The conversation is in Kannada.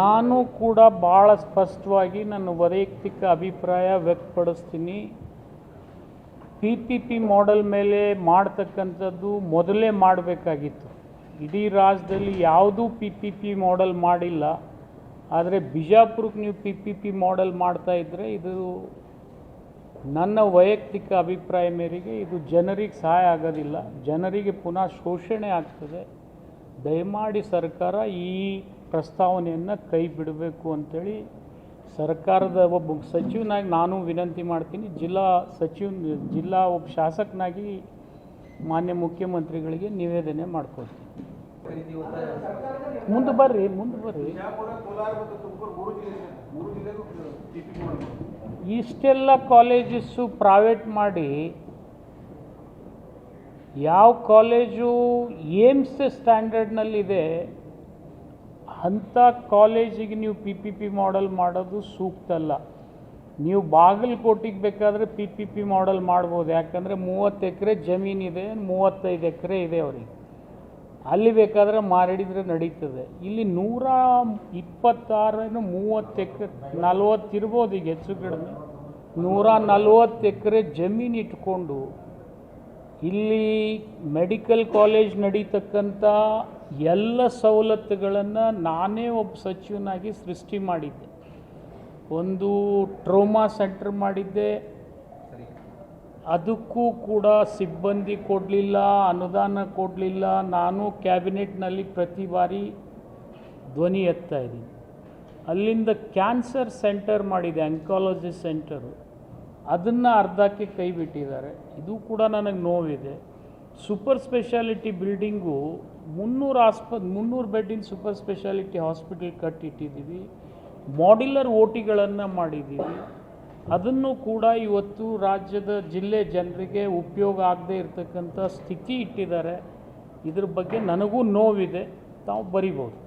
ನಾನು ಕೂಡ ಭಾಳ ಸ್ಪಷ್ಟವಾಗಿ ನನ್ನ ವೈಯಕ್ತಿಕ ಅಭಿಪ್ರಾಯ ವ್ಯಕ್ತಪಡಿಸ್ತೀನಿ. ಪಿ ಪಿ ಪಿ ಮಾಡೆಲ್ ಮೇಲೆ ಮಾಡ್ತಕ್ಕಂಥದ್ದು ಮೊದಲೇ ಮಾಡಬೇಕಾಗಿತ್ತು. ಇಡೀ ರಾಜ್ಯದಲ್ಲಿ ಯಾವುದೂ ಪಿ ಪಿ ಪಿ ಮಾಡೆಲ್ ಮಾಡಿಲ್ಲ. ಆದರೆ ಬಿಜಾಪುರಕ್ಕೆ ನೀವು ಪಿ ಪಿ ಪಿ ಮಾಡೆಲ್ ಮಾಡ್ತಾ ಇದ್ದರೆ ಇದು ನನ್ನ ವೈಯಕ್ತಿಕ ಅಭಿಪ್ರಾಯ ಮೇರೆಗೆ ಇದು ಜನರಿಗೆ ಸಹಾಯ ಆಗೋದಿಲ್ಲ. ಜನರಿಗೆ ಪುನಃ ಶೋಷಣೆ ಆಗ್ತದೆ. ದಯಮಾಡಿ ಸರ್ಕಾರ ಈ ಪ್ರಸ್ತಾವನೆಯನ್ನು ಕೈ ಬಿಡಬೇಕು ಅಂಥೇಳಿ ಸರ್ಕಾರದ ಒಬ್ಬ ಸಚಿವನಾಗಿ ನಾನು ವಿನಂತಿ ಮಾಡ್ತೀನಿ. ಜಿಲ್ಲಾ ಸಚಿವ, ಜಿಲ್ಲಾ ಒಬ್ಬ ಶಾಸಕನಾಗಿ ಮಾನ್ಯ ಮುಖ್ಯಮಂತ್ರಿಗಳಿಗೆ ನಿವೇದನೆ ಮಾಡ್ಕೊಳ್ತೀನಿ. ಮುಂದೆ ಬರ್ರಿ ಮುಂದೆ ಬರ್ರಿ. ಇಷ್ಟೆಲ್ಲ ಕಾಲೇಜಸ್ಸು ಪ್ರೈವೇಟ್ ಮಾಡಿ ಯಾವ ಕಾಲೇಜು ಏಮ್ಸ್ ಸ್ಟ್ಯಾಂಡರ್ಡ್ನಲ್ಲಿದೆ ಅಂಥ ಕಾಲೇಜಿಗೆ ನೀವು ಪಿ ಪಿ ಪಿ ಮಾಡೆಲ್ ಮಾಡೋದು ಸೂಕ್ತ ಅಲ್ಲ ನೀವು ಬಾಗಲಕೋಟಿಗೆ ಬೇಕಾದರೆ ಪಿ ಪಿ ಪಿ ಮಾಡೆಲ್ ಮಾಡ್ಬೋದು. ಯಾಕಂದರೆ ಮೂವತ್ತು ಎಕರೆ ಜಮೀನಿದೆ ಮೂವತ್ತೈದು ಎಕರೆ ಇದೆ ಅವ್ರಿಗೆ. ಅಲ್ಲಿ ಬೇಕಾದರೆ ಮಾರಿಡಿದ್ರೆ ನಡೀತದೆ. ಇಲ್ಲಿ ನೂರ ಇಪ್ಪತ್ತಾರೇನು ಮೂವತ್ತು ಎಕರೆ, ನಲ್ವತ್ತು ಇರ್ಬೋದು ಈಗ ಹೆಚ್ಚು ಕಡಿಮೆ. ನೂರ ನಲ್ವತ್ತು ಎಕರೆ ಜಮೀನು ಇಟ್ಕೊಂಡು ಇಲ್ಲಿ ಮೆಡಿಕಲ್ ಕಾಲೇಜ್ ನಡೀತಕ್ಕಂಥ ಎಲ್ಲ ಸವಲತ್ತುಗಳನ್ನು ನಾನೇ ಒಬ್ಬ ಸಚಿವನಾಗಿ ಸೃಷ್ಟಿ ಮಾಡಿದ್ದೆ. ಒಂದು ಟ್ರೋಮಾ ಸೆಂಟರ್ ಮಾಡಿದ್ದೆ. ಅದಕ್ಕೂ ಕೂಡ ಸಿಬ್ಬಂದಿ ಕೊಡಲಿಲ್ಲ, ಅನುದಾನ ಕೊಡಲಿಲ್ಲ. ನಾನು ಕ್ಯಾಬಿನೆಟ್ನಲ್ಲಿ ಪ್ರತಿ ಬಾರಿ ಧ್ವನಿ ಎತ್ತಾ ಇದ್ದೀನಿ. ಅಲ್ಲಿಂದ ಕ್ಯಾನ್ಸರ್ ಸೆಂಟರ್ ಮಾಡಿದೆ, ಅಂಕಾಲಜಿ ಸೆಂಟರು. ಅದನ್ನು ಅರ್ಧಕ್ಕೆ ಕೈ ಬಿಟ್ಟಿದ್ದಾರೆ. ಇದು ಕೂಡ ನನಗೆ ನೋವಿದೆ. ಸೂಪರ್ ಸ್ಪೆಷಾಲಿಟಿ ಬಿಲ್ಡಿಂಗು ಮುನ್ನೂರು ಆಸ್ಪ, ಮುನ್ನೂರು ಬೆಡ್ಡಿನ ಸೂಪರ್ ಸ್ಪೆಷಾಲಿಟಿ ಹಾಸ್ಪಿಟಲ್ ಕಟ್ಟಿಟ್ಟಿದ್ದೀವಿ. ಮಾಡ್ಯುಲರ್ ಓಟಿಗಳನ್ನು ಮಾಡಿದ್ದೀವಿ. ಅದನ್ನು ಕೂಡ ಇವತ್ತು ರಾಜ್ಯದ ಜಿಲ್ಲೆ ಜನರಿಗೆ ಉಪಯೋಗ ಆಗದೇ ಇರತಕ್ಕಂಥ ಸ್ಥಿತಿ ಇಟ್ಟಿದ್ದಾರೆ. ಇದ್ರ ಬಗ್ಗೆ ನನಗೂ ನೋವಿದೆ. ತಾವು ಬರಿಬೋದು